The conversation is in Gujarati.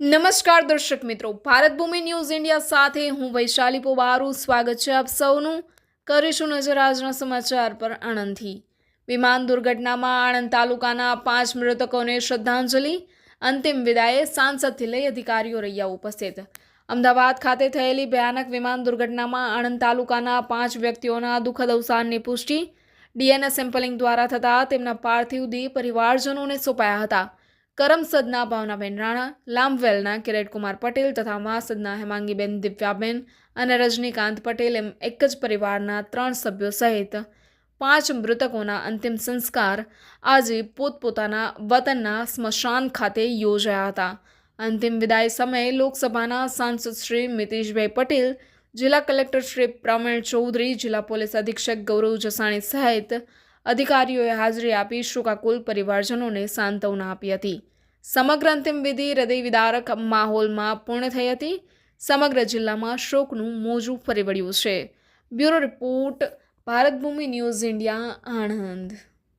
નમસ્કાર દર્શક મિત્રો. ભારત ભૂમિ ન્યૂઝ ઇન્ડિયા સાથે હું વૈશાલી પોબારું. સ્વાગત છે આપ સૌનું. કરીશું નજર આજના સમાચાર પર આણંદથી. વિમાન દુર્ઘટનામાં આણંદ તાલુકાના પાંચ મૃતકોને શ્રદ્ધાંજલિ. અંતિમ વિદાયે સાંસદથી લઈ અધિકારીઓ રહ્યા ઉપસ્થિત. અમદાવાદ ખાતે થયેલી ભયાનક વિમાન દુર્ઘટનામાં આણંદ તાલુકાના પાંચ વ્યક્તિઓના દુઃખદ અવસાનની પુષ્ટિ. ડીએનએ સેમ્પલિંગ દ્વારા થતાં તેમના પાર્થિવ દેહ પરિવારજનોને સોંપાયા હતા. કરમસદના ભાવનાબેન રાણા લાંબવેલના કિરેટકુમાર પટેલ તથા માસદના હેમાંગીબેન દિવ્યાબેન અને રજનીકાંત પટેલ એમ એક જ પરિવારના ત્રણ સભ્યો સહિત પાંચ મૃતકોના અંતિમ સંસ્કાર આજે પોતપોતાના વતનના સ્મશાન ખાતે યોજાયા હતા. અંતિમ વિદાય સમયે લોકસભાના સાંસદ શ્રી મિતેશભાઈ પટેલ, જિલ્લા કલેક્ટર શ્રી પ્રવીણ ચૌધરી, જિલ્લા પોલીસ અધિક્ષક ગૌરવ જસાણી સહિત અધિકારીઓએ હાજરી આપી શોકાકુલ પરિવારજનોને સાંત્વના આપી હતી. સમગ્ર અંતિમ વિધિ હૃદય વિદારક માહોલમાં પૂર્ણ થઈ હતી. સમગ્ર જિલ્લામાં શોકનું મોજું ફરી વળ્યું છે. Bureau report, Bharat Bhoomi news India, Anand.